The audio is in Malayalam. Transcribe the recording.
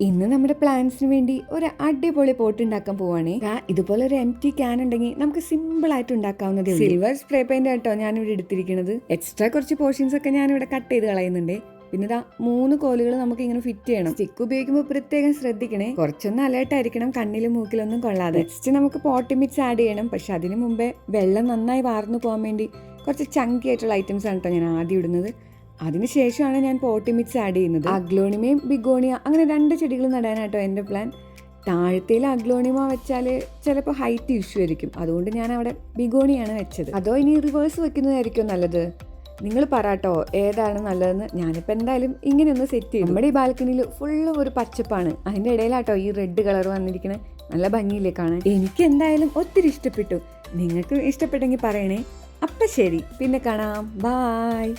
ഇന്ന് നമ്മുടെ പ്ലാന്റ്സിന് വേണ്ടി ഒരു അടിപൊളി പോട്ട് ഉണ്ടാക്കാൻ പോവാണേ. ഇതുപോലെ ഒരു എം ടി ക്യാൻ ഉണ്ടെങ്കിൽ നമുക്ക് സിമ്പിൾ ആയിട്ട് ഉണ്ടാക്കാവുന്നതേ സിൽവർ സ്പ്രേ പെയിന്റ് ഞാൻ ഞാനിവിടെ എടുത്തിരിക്കുന്നത് എക്സ്ട്രാ കുറച്ച് പോർഷൻസ് ഒക്കെ ഞാൻ ഇവിടെ കട്ട് ചെയ്ത് കളയുന്നുണ്ട്. പിന്നെ ഇതാ മൂന്ന് കോലുകൾ നമുക്ക് ഇങ്ങനെ ഫിറ്റ് ചെയ്യണം. സ്റ്റിക്ക് ഉപയോഗിക്കുമ്പോൾ പ്രത്യേകം ശ്രദ്ധിക്കണേ. കുറച്ചൊന്ന് അലേർട്ട് ആയിരിക്കണം കണ്ണിലും മൂക്കിലൊന്നും കൊള്ളാതെ. നെക്സ്റ്റ് നമുക്ക് പോട്ടി മിക്സ് ആഡ് ചെയ്യണം. പക്ഷെ അതിനു മുമ്പേ വെള്ളം നന്നായി വാർന്നു പോകാൻ വേണ്ടി കുറച്ച് ചങ്കി ആയിട്ടുള്ള ഐറ്റംസ് ആണ് കേട്ടോ ഞാൻ ആദ്യം ഇടുന്നത്. അതിനുശേഷമാണ് ഞാൻ പോട്ടി മിക്സ് ആഡ് ചെയ്യുന്നത്. അഗ്ലോണിമയും ബിഗോണിയ അങ്ങനെ രണ്ട് ചെടികൾ നടാനാട്ടോ എന്റെ പ്ലാൻ. താഴത്തേൽ അഗ്ലോണിമ വെച്ചാൽ ചിലപ്പോൾ ഹൈറ്റ് ഇഷ്യൂ ആയിരിക്കും. അതുകൊണ്ട് ഞാൻ അവിടെ ബിഗോണിയാണ് വെച്ചത്. അതോ ഇനി റിവേഴ്സ് വെക്കുന്നതായിരിക്കും നല്ലത്? നിങ്ങൾ പറട്ടോ ഏതാണ് നല്ലതെന്ന്? ഞാനിപ്പോൾ എന്തായാലും ഇങ്ങനെ ഒന്ന് സെറ്റ് ചെയ്യും നമ്മുടെ ഈ ബാൽക്കണിയിൽ ഫുള്ള് ഒരു പച്ചപ്പാണ്. അതിന്റെ ഇടയിലാട്ടോ ഈ റെഡ് കളർ വന്നിരിക്കുന്നത് നല്ല ഭംഗിയില്ലേ കാണാൻ? എനിക്ക് എന്തായാലും ഒത്തിരി ഇഷ്ടപ്പെട്ടു. നിങ്ങൾക്ക് ഇഷ്ടപ്പെട്ടെങ്കിൽ പറയണേ. അപ്പം ശരി. പിന്നെ കാണാം. ബായ്